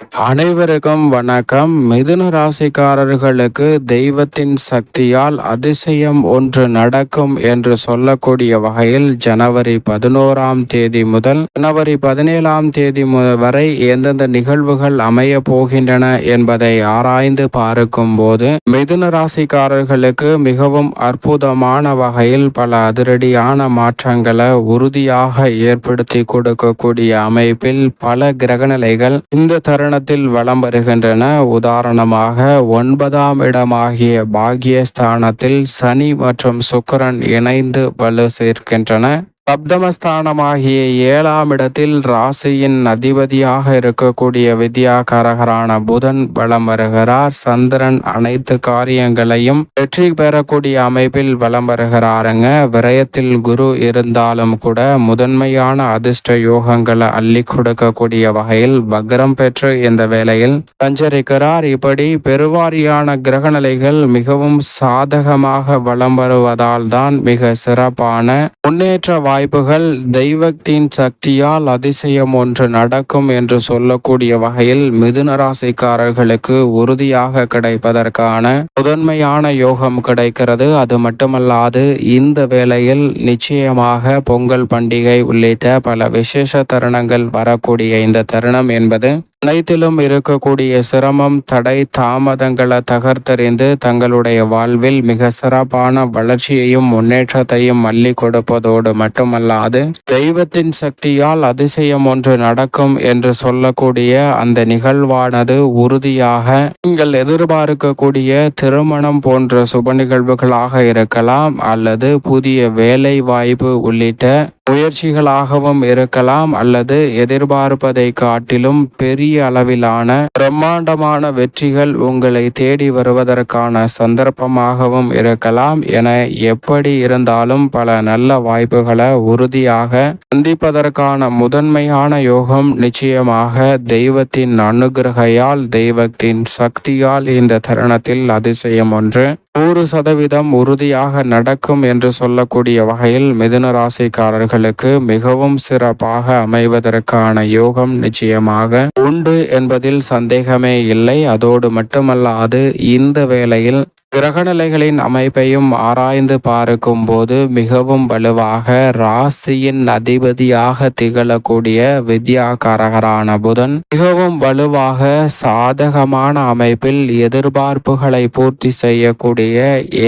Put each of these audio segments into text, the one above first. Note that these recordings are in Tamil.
அனைவருக்கும் வணக்கம். மிதுன ராசிக்காரர்களுக்கு தெய்வத்தின் சக்தியால் அதிசயம் ஒன்று நடக்கும் என்று சொல்லக்கூடிய வகையில் ஜனவரி பதினோராம் தேதி முதல் ஜனவரி பதினேழாம் தேதி வரை எந்தெந்த நிகழ்வுகள் அமைய போகின்றன என்பதை ஆராய்ந்து பார்க்கும் போது மிதுன ராசிக்காரர்களுக்கு மிகவும் அற்புதமான வகையில் பல அதிரடியான மாற்றங்களை உறுதியாக ஏற்படுத்தி கொடுக்கக்கூடிய அமைப்பில் பல கிரகநிலைகள் இந்த தருண தருணத்தில் வலம் வருகின்றன. உதாரணமாக ஒன்பதாம் இடமாகிய பாக்யஸ்தானத்தில் சனி மற்றும் சுக்கரன் இணைந்து வலு சேர்க்கின்றன. சப்தமஸ்தானமாகிய ஏழாம் இடத்தில் ராசியின் அதிபதியாக இருக்கக்கூடிய வித்யாகாரகரான புதன் வலம் வருகிறார். சந்திரன் அனைத்து காரியங்களையும் வெற்றி பெறக்கூடிய அமைப்பில் வலம் வருகிறாருங்க. விரயத்தில் குரு இருந்தாலும் கூட முதன்மையான அதிர்ஷ்ட யோகங்களை அள்ளி கொடுக்கக்கூடிய வகையில் வக்ரம் பெற்று இந்த வேளையில் சஞ்சரிக்கிறார். இப்படி பெருவாரியான கிரகநிலைகள் மிகவும் சாதகமாக வலம் வருவதால் தான் மிக சிறப்பான முன்னேற்ற வாய்ப்புகள் தெய்வத்தின் சக்தியால் அதிசயம் ஒன்று நடக்கும் என்று சொல்லக்கூடிய வகையில் மிதுன ராசிக்காரர்களுக்கு உறுதியாக கிடைப்பதற்கான முதன்மையான யோகம் கிடைக்கிறது. அது மட்டுமல்லாது இந்த வேளையில் நிச்சயமாக பொங்கல் பண்டிகை உள்ளிட்ட பல விசேஷ தருணங்கள் வரக்கூடிய இந்த தருணம் என்பது அனைத்திலும் இருக்கக்கூடிய சிரமம் தடை தாமதங்களை தகர்த்தறிந்து தங்களுடைய வாழ்வில் மிக சிறப்பான வளர்ச்சியையும் முன்னேற்றத்தையும் மல்லி கொடுப்பதோடு மட்டுமல்லாது தெய்வத்தின் சக்தியால் அதிசயம் ஒன்று நடக்கும் என்று சொல்லக்கூடிய அந்த நிகழ்வானது உறுதியாக நீங்கள் எதிர்பார்க்கக்கூடிய திருமணம் போன்ற சுப நிகழ்வுகளாக இருக்கலாம் அல்லது புதிய வேலை வாய்ப்பு உள்ளிட்ட முயற்சிகளாகவும் இருக்கலாம் அல்லது எதிர்பார்ப்பதை காட்டிலும் பெரிய அளவிலான பிரம்மாண்டமான வெற்றிகள் உங்களை தேடி வருவதற்கான சந்தர்ப்பமாகவும் இருக்கலாம் என எப்படி இருந்தாலும் பல நல்ல வாய்ப்புகளை உறுதியாக சந்திப்பதற்கான முதன்மையான யோகம் நிச்சயமாக தெய்வத்தின் அனுகிரகையால் தெய்வத்தின் சக்தியால் இந்த தருணத்தில் அதிசயம் ஒன்று. நூறு சதவீதம் உறுதியாக நடக்கும் என்று சொல்லக்கூடிய வகையில் மிதுன ராசிக்காரர்களுக்கு மிகவும் சிறப்பாக அமைவதற்கான யோகம் நிச்சயமாக உண்டு என்பதில் சந்தேகமே இல்லை. அதோடு மட்டுமல்லாது இந்த வேளையில் கிரகநிலைகளின் அமைப்பையும் ஆராய்ந்து பார்க்கும் போது மிகவும் வலுவாக ராசியின் அதிபதியாக திகழக்கூடிய வித்யாகாரகரான புதன் மிகவும் வலுவாக சாதகமான அமைப்பில் எதிர்பார்ப்புகளை பூர்த்தி செய்யக்கூடிய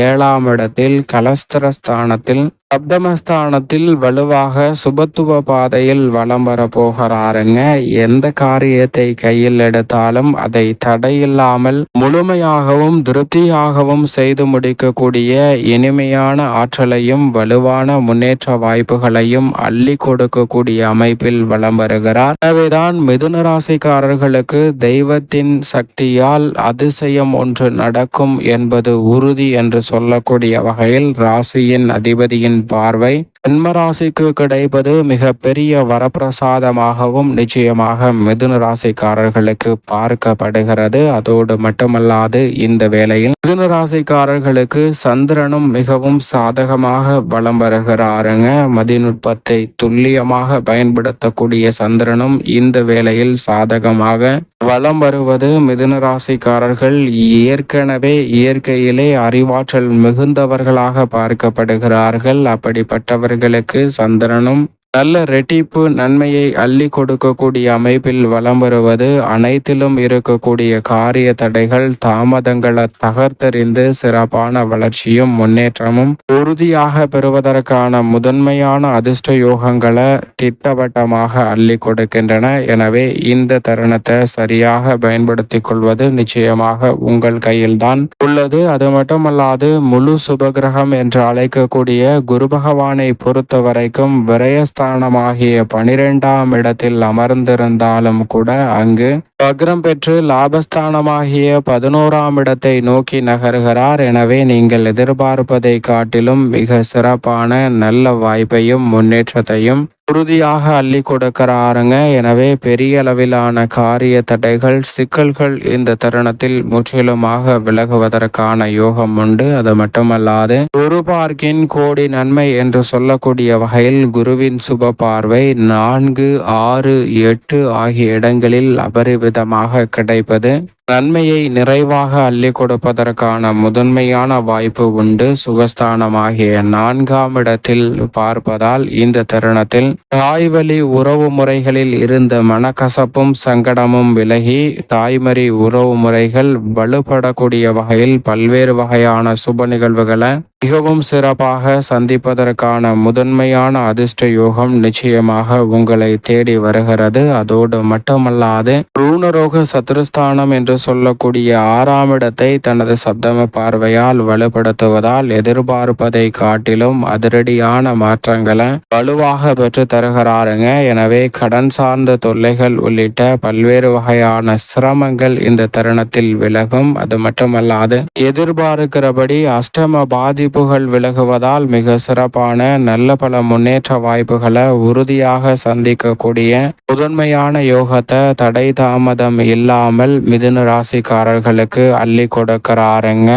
ஏழாம் இடத்தில் கலஸ்திரஸ்தானத்தில் சப்தமஸ்தானத்தில் வலுவாக சுபத்துவ பாதையில் வலம் வரப்போகிறாருங்க. எந்த காரியத்தை கையில் எடுத்தாலும் அதை தடையில்லாமல் முழுமையாகவும் திருப்தியாகவும் செய்து முடிக்கக்கூடிய இனிமையான ஆற்றலையும் வலுவான முன்னேற்ற வாய்ப்புகளையும் அள்ளி கொடுக்கக்கூடிய அமைப்பில் வலம் வருகிறார். எனவேதான் மிதுன ராசிக்காரர்களுக்கு தெய்வத்தின் சக்தியால் அதிசயம் ஒன்று நடக்கும் என்பது உறுதி என்று சொல்லக்கூடிய வகையில் ராசியின் அதிபதியின் பார்வை ஜென்மராசிக்கு கிடைப்பது மிக பெரிய வரப்பிரசாதமாகவும் நிச்சயமாக மிதுன ராசிக்காரர்களுக்கு பார்க்கப்படுகிறது. அதோடு மட்டுமல்லாது இந்த வேளையில் மிதுன ராசிக்காரர்களுக்கு சந்திரனும் மிகவும் சாதகமாக வலம் வருகிறாருங்க. மதிநுட்பத்தை துல்லியமாக பயன்படுத்தக்கூடிய சந்திரனும் இந்த வேளையில் சாதகமாக வலம் வருவது மிதுன ராசிக்காரர்கள் ஏற்கனவே இயற்கையிலே அறிவாற்றல் மிகுந்தவர்களாக பார்க்கப்படுகிறார்கள். அப்படிப்பட்டவர்களுக்கு சந்திரனும் நல்ல ரெட்டிப்பு நன்மையை அள்ளி கொடுக்கக்கூடிய அமைப்பில் வலம் வருவது அனைத்திலும் இருக்கக்கூடிய காரிய தடைகள் தாமதங்களை தகர்த்தறிந்து சிறப்பான வளர்ச்சியும் முன்னேற்றமும் உறுதியாக பெறுவதற்கான முதன்மையான அதிர்ஷ்ட யோகங்களை திட்டவட்டமாக அள்ளி கொடுக்கின்றன. எனவே இந்த தருணத்தை சரியாக பயன்படுத்திக் கொள்வது நிச்சயமாக உங்கள் கையில்தான் உள்ளது. அது மட்டுமல்லாது முழு சுபகிரகம் என்று அழைக்கக்கூடிய குரு பகவானை பொறுத்த வரைக்கும் விரயஸ்த ஸ்தானமாகிய பனிரெண்டாம் இடத்தில் அமர்ந்திருந்தாலும் கூட அங்கு வக்ரம் பெற்று லாபஸ்தானமாகிய பதினோராம் இடத்தை நோக்கி நகர்கிறார். எனவே நீங்கள் எதிர்பார்ப்பதை காட்டிலும் மிக சிறப்பான நல்ல வாய்ப்பையும் முன்னேற்றத்தையும் உறுதியாக அள்ளி கொடுக்கிறாருங்க. எனவே பெரிய அளவிலான காரிய தடைகள் சிக்கல்கள் இந்த தருணத்தில் முற்றிலுமாக விலகுவதற்கான யோகம் உண்டு. அது மட்டுமல்லாது குரு பார்க்கின் கோடி நன்மை என்று சொல்லக்கூடிய வகையில் குருவின் சுப பார்வை நான்கு ஆறு எட்டு ஆகிய இடங்களில் அபரிவித விதமாக கிடைப்பது. நன்மையை நிறைவாக அள்ளி கொடுப்பதற்கான முதன்மையான வாய்ப்பு உண்டு. சுகஸ்தானமாகிய நான்காம் இடத்தில் பார்ப்பதால் இந்த தருணத்தில் தாய்வழி உறவு முறைகளில் இருந்த மனக்கசப்பும் சங்கடமும் விலகி தாய்மறி உறவு முறைகள் வலுப்படக்கூடிய வகையில் பல்வேறு வகையான சுப நிகழ்வுகளை மிகவும் சிறப்பாக சந்திப்பதற்கான முதன்மையான அதிர்ஷ்ட யோகம் நிச்சயமாக உங்களை தேடி வருகிறது. அதோடு மட்டுமல்லாது ரூணரோக சத்ருஸ்தானம் என்று சொல்லக்கூடிய ஆறாம் இடத்தை தனது சப்தம பார்வையால் வலுப்படுத்துவதால் எதிர்பார்ப்பதை காட்டிலும் அதிரடியான மாற்றங்களை வலுவாக பெற்று தருகிறாருங்க எனவே கடன் சார்ந்த தொல்லைகள் உள்ளிட்ட பல்வேறு வகையான சிரமங்கள் இந்த தருணத்தில் விலகும். அது மட்டுமல்லாது எதிர்பார்க்கிறபடி அஷ்டம பாதிப்புகள் விலகுவதால் மிக சிறப்பான நல்ல பல முன்னேற்ற வாய்ப்புகளை உறுதியாக சந்திக்கக்கூடிய முதன்மையான யோகத்தை தடை தாமதம் இல்லாமல் மிதுன ராசிக்காரர்களுக்கு அள்ளி கொடுக்கிறாருங்க.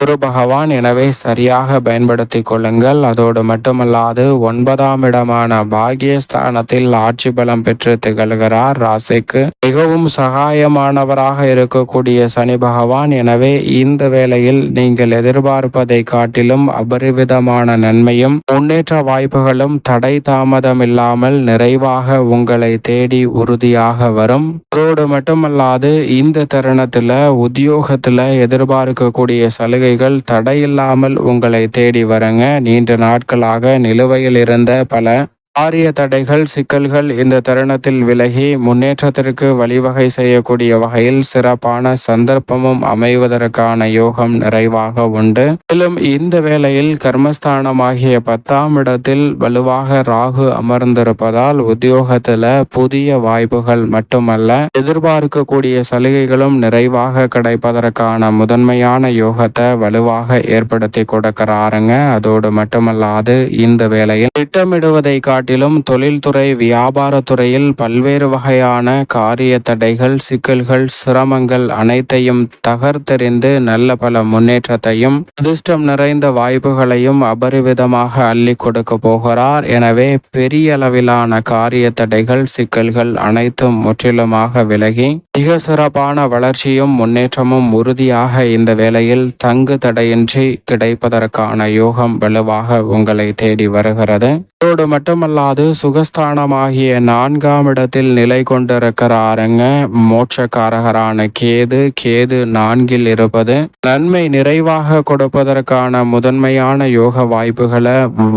குரு பகவான் எனவே சரியாக பயன்படுத்திக் கொள்ளுங்கள். அதோடு மட்டுமல்லாது ஒன்பதாம் இடமான பாகியஸ்தானத்தில் ஆட்சி பலம் பெற்று திகழ்கிறார். ராசிக்கு மிகவும் சகாயமானவராக இருக்கக்கூடிய சனி பகவான் எனவே இந்த வேளையில் நீங்கள் எதிர்பார்ப்பதை காட்டிலும் அபரிவிதமான நன்மையும் முன்னேற்ற வாய்ப்புகளும் தடை தாமதம் இல்லாமல் நிறைவாக உங்களை தேடி உறுதியாக வரும். அதோடு மட்டுமல்லாது இந்த தருணத்துல உத்தியோகத்துல எதிர்பார்க்கக்கூடிய சலுகை சலுகைகள் தடையில்லாமல் உங்களை தேடி வரங்க. நீண்ட நாட்களாக நிலுவையில் இருந்த பல ஆரிய தடைகள் சிக்கல்கள் இந்த தருணத்தில் விலகி முன்னேற்றத்திற்கு வழிவகை செய்யக்கூடிய வகையில் சிறப்பான சந்தர்ப்பமும் அமைவதற்கான யோகம் நிறைவாக உண்டு. மேலும் இந்த வேளையில் கர்மஸ்தானமாகிய பத்தாம் இடத்தில் வலுவாக ராகு அமர்ந்திருப்பதால் உத்தியோகத்துல புதிய வாய்ப்புகள் மட்டுமல்ல எதிர்பார்க்கக்கூடிய சலுகைகளும் நிறைவாக கிடைப்பதற்கான முதன்மையான யோகத்தை வலுவாக ஏற்படுத்தி கொடுக்கிறாருங்க. அதோடு மட்டுமல்லாது இந்த வேளையில் திட்டமிடுவதை காட்டி காட்டிலும் தொழில்துறை வியாபாரத்துறையில் பல்வேறு வகையான காரிய தடைகள் சிக்கல்கள் சிரமங்கள் அனைத்தையும் தகர்த்தெறிந்து நல்ல பல முன்னேற்றத்தையும் அதிர்ஷ்டம் நிறைந்த வாய்ப்புகளையும் அபரிவிதமாக அள்ளி கொடுக்க போகிறார். எனவே பெரிய அளவிலான காரிய தடைகள் சிக்கல்கள் அனைத்தும் முற்றிலுமாக விலகி மிக சிறப்பான வளர்ச்சியும் முன்னேற்றமும் உறுதியாக இந்த வேளையில் தங்கு தடையின்றி கிடைப்பதற்கான யோகம் வலுவாக உங்களை தேடி வருகிறது. அதோடு மட்டுமல்லாது சுகஸ்தானமாகிய நான்காம் இடத்தில் நிலை கொண்டிருக்கிறாருங்க. மோட்சக்காரகரான கேது கேது நான்கில் இருப்பது. நன்மை நிறைவாக கொடுப்பதற்கான முதன்மையான யோக வாய்ப்புகளை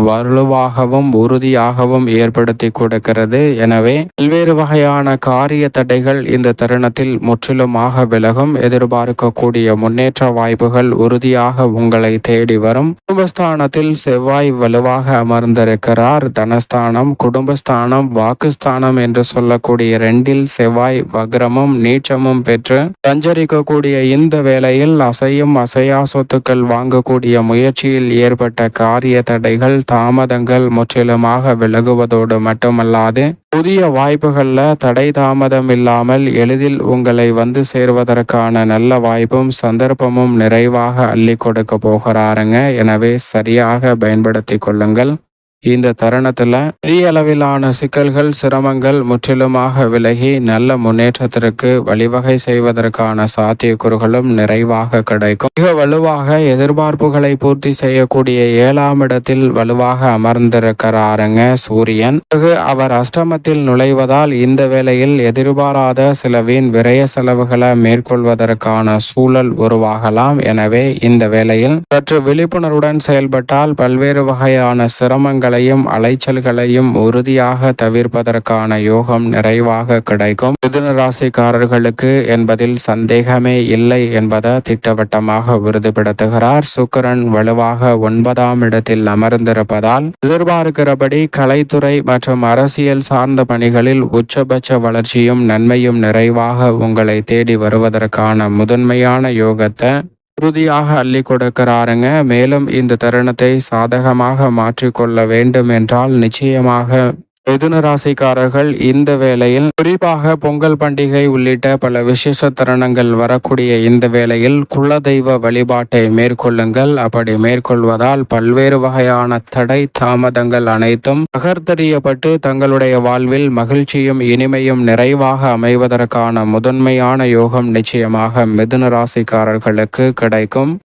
வலுவாகவும் உறுதியாகவும் ஏற்படுத்தி கொடுக்கிறது. எனவே பல்வேறு வகையான காரிய தடைகள் இந்த தருணத்தில் முற்றிலுமாக விலகும். எதிர்பார்க்கக்கூடிய முன்னேற்ற வாய்ப்புகள் உறுதியாக உங்களை தேடி வரும். குடும்பஸ்தானத்தில் செவ்வாய் வலுவாக அமர்ந்திருக்கிறார். தனஸ்தான ஸ்தானம் குடும்பஸ்தானம் வாக்குஸ்தானம் என்று சொல்லக்கூடிய ரெண்டில் செவ்வாய் வக்ரமும் நீச்சமும் பெற்று சஞ்சரிக்கக்கூடிய இந்த வேளையில் அசையும் அசையா சொத்துக்கள் வாங்கக்கூடிய முயற்சியில் ஏற்பட்ட காரிய தடைகள் தாமதங்கள் முற்றிலுமாக விலகுவதோடு மட்டுமல்லாது புதிய வாய்ப்புகளில் தடை தாமதம் இல்லாமல் எளிதில் உங்களை வந்து சேர்வதற்கான நல்ல வாய்ப்பும் சந்தர்ப்பமும் நிறைவாக அள்ளி கொடுக்க போகிறாருங்க. எனவே சரியாக பயன்படுத்தி கொள்ளுங்கள். இந்த தருணத்துல பெரிய அளவிலான சிக்கல்கள் சிரமங்கள் முற்றிலுமாக விலகி நல்ல முன்னேற்றத்திற்கு வழிவகை செய்வதற்கான சாத்தியக்கூறுகளும் நிறைவாக கிடைக்கும். மிக வலுவாக எதிர்பார்ப்புகளை பூர்த்தி செய்யக்கூடிய ஏழாம் இடத்தில் வலுவாக அமர்ந்திருக்கிறாருங்க சூரியன். பிறகு அவர் அஷ்டமத்தில் நுழைவதால் இந்த வேளையில் எதிர்பாராத சில வீண் விரய செலவுகளை மேற்கொள்வதற்கான சூழல் உருவாகலாம். எனவே இந்த வேளையில் சற்று விழிப்புணர்வுடன் செயல்பட்டால் பல்வேறு வகையான சிரமங்களை துன்பங்களையும் அலைச்சல்களையும் உறுதியாக தவிர்ப்பதற்கான யோகம் நிறைவாக கிடைக்கும். மிதுன ராசிக்காரர்களுக்கு என்பதில் சந்தேகமே இல்லை என்பதை திட்டவட்டமாக உறுதிப்படுத்துகிறார். சுக்கரன் வலுவாக ஒன்பதாம் இடத்தில் அமர்ந்திருப்பதால் எதிர்பார்க்கிறபடி கலைத்துறை மற்றும் அரசியல் சார்ந்த பணிகளில் உச்சபட்ச வளர்ச்சியும் நன்மையும் நிறைவாக உங்களை தேடி வருவதற்கான முதன்மையான யோகத்தை உறுதியாக அள்ளி கொடுக்கிறாருங்க. மேலும் இந்த தருணத்தை சாதகமாக மாற்றிக்கொள்ள வேண்டும் என்றால் நிச்சயமாக மிதுன ராசிக்காரர்கள் இந்த வேளையில் குறிப்பாக பொங்கல் பண்டிகை உள்ளிட்ட பல விசேஷ தருணங்கள் வரக்கூடிய இந்த வேளையில் குலதெய்வ வழிபாட்டை மேற்கொள்ளுங்கள். அப்படி மேற்கொள்வதால் பல்வேறு வகையான தடை தாமதங்கள் அனைத்தும் அகர்த்தறியப்பட்டு தங்களுடைய வாழ்வில் மகிழ்ச்சியும் இனிமையும் நிறைவாக அமைவதற்கான முதன்மையான யோகம் நிச்சயமாக மிதுன ராசிக்காரர்களுக்கு கிடைக்கும்.